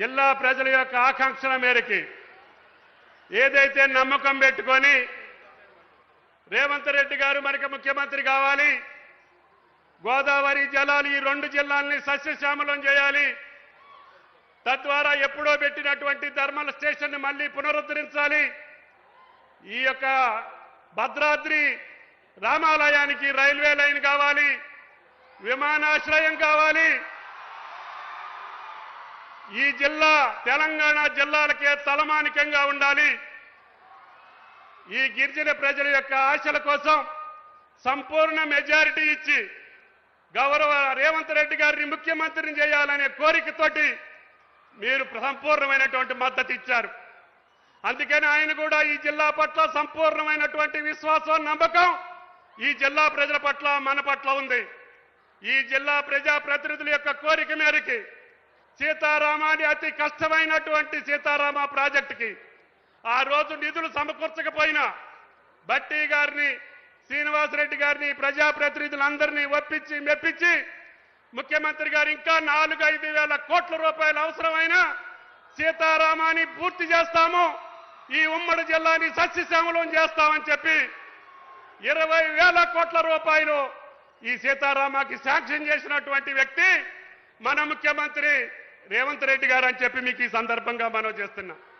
జిల్లా ప్రజల యొక్క ఆకాంక్షల మేరకి ఏదైతే నమ్మకం పెట్టుకొని రేవంత్ రెడ్డి గారు మనకి ముఖ్యమంత్రి కావాలి గోదావరి జలాలు ఈ రెండు జిల్లాల్ని సస్యశ్యామలం చేయాలి తద్వారా ఎప్పుడో పెట్టినటువంటి ధర్మల స్టేషన్ మళ్ళీ పునరుద్ధరించాలి. ఈ యొక్క భద్రాద్రి రామాలయానికి రైల్వే లైన్ కావాలి విమానాశ్రయం కావాలి ఈ జిల్లా తెలంగాణ జిల్లాలకే తలమానికంగా ఉండాలి. ఈ గిరిజన ప్రజల యొక్క ఆశల కోసం సంపూర్ణ మెజారిటీ ఇచ్చి గౌరవ రేవంత్ రెడ్డి గారిని ముఖ్యమంత్రిని చేయాలనే కోరికతోటి మీరు సంపూర్ణమైనటువంటి మద్దతు ఇచ్చారు. అందుకని ఆయన కూడా ఈ జిల్లా పట్ల సంపూర్ణమైనటువంటి విశ్వాసం నమ్మకం ఈ జిల్లా ప్రజల పట్ల మన పట్ల ఉంది. ఈ జిల్లా ప్రజా ప్రతినిధుల యొక్క కోరిక మేరకి సీతారామాని అతి కష్టమైనటువంటి సీతారామ ప్రాజెక్టుకి ఆ రోజు నిధులు సమకూర్చకపోయినా భట్టి గారిని శ్రీనివాసరెడ్డి గారిని ప్రజాప్రతినిధులందరినీ ఒప్పించి మెప్పించి ముఖ్యమంత్రి గారు ఇంకా నాలుగు ఐదు వేల కోట్ల రూపాయలు అవసరమైన సీతారామాని పూర్తి చేస్తాము. ఈ ఉమ్మడి జిల్లాని సస్యశ్యామలం చేస్తామని చెప్పి ఇరవై వేల కోట్ల రూపాయలు ఈ సీతారామకి శాంక్షన్ చేసినటువంటి వ్యక్తి మన ముఖ్యమంత్రి రేవంత్ రెడ్డి గారు అని చెప్పి మీకు ఈ సందర్భంగా మనం చేస్తున్నాం.